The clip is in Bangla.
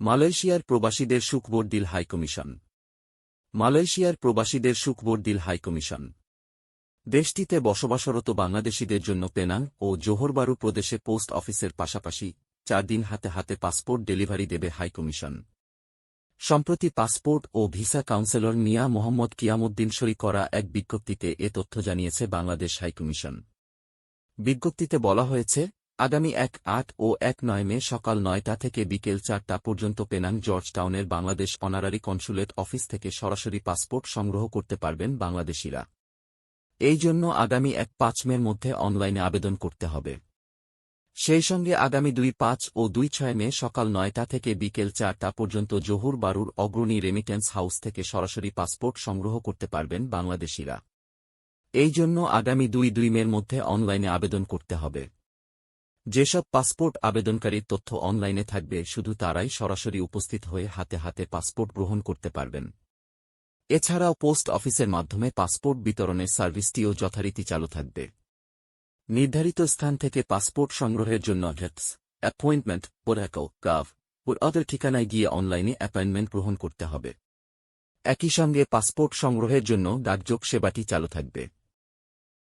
মালয়েশিয়ার প্রবাসীদের সুখবর দিল হাইকমিশন। মালয়েশিয়ার প্রবাসীদের সুখবর দিল হাইকমিশন। দেশটিতে বসবাসরত বাংলাদেশিদের জন্য পেনাং ও জোহরবারু প্রদেশে পোস্ট অফিসের পাশাপাশি চার দিন হাতে হাতে পাসপোর্ট ডেলিভারি দেবে হাইকমিশন। সম্প্রতি পাসপোর্ট ও ভিসা কাউন্সিলর মিয়া মোহাম্মদ কিয়ামুদ্দিন সই করা এক বিজ্ঞপ্তিতে এ তথ্য জানিয়েছে বাংলাদেশ হাইকমিশন। বিজ্ঞপ্তিতে বলা হয়েছে আগামী এক আট ও এক নয় মে সকাল নয়টা থেকে বিকেল চারটা পর্যন্ত পেনাং জর্জ টাউনের বাংলাদেশ অনারারি কনসুলেট অফিস থেকে সরাসরি পাসপোর্ট সংগ্রহ করতে পারবেন বাংলাদেশিরা। এই জন্য আগামী এক পাঁচ মের মধ্যে অনলাইনে আবেদন করতে হবে। সেই সঙ্গে আগামী দুই পাঁচ ও দুই ছয় মে সকাল নয়টা থেকে বিকেল চারটা পর্যন্ত জহুর বারুর অগ্রণী রেমিটেন্স হাউস থেকে সরাসরি পাসপোর্ট সংগ্রহ করতে পারবেন বাংলাদেশিরা। এই জন্য আগামী দুই দুই মের মধ্যে অনলাইনে আবেদন করতে হবে। যেসব পাসপোর্ট আবেদনকারীর তথ্য অনলাইনে থাকবে, শুধু তারাই সরাসরি উপস্থিত হয়ে হাতে হাতে পাসপোর্ট গ্রহণ করতে পারবেন। এছাড়াও পোস্ট অফিসের মাধ্যমে পাসপোর্ট বিতরণের সার্ভিসটিও যথারীতি চালু থাকবে। নির্ধারিত স্থান থেকে পাসপোর্ট সংগ্রহের জন্য হেটস অ্যাপয়েন্টমেন্ট পোরাকো কাভ ও ওদের ঠিকানায় গিয়ে অনলাইনে অ্যাপয়েন্টমেন্ট গ্রহণ করতে হবে। একই সঙ্গে পাসপোর্ট সংগ্রহের জন্য ডাকযোগ সেবাটি চালু থাকবে।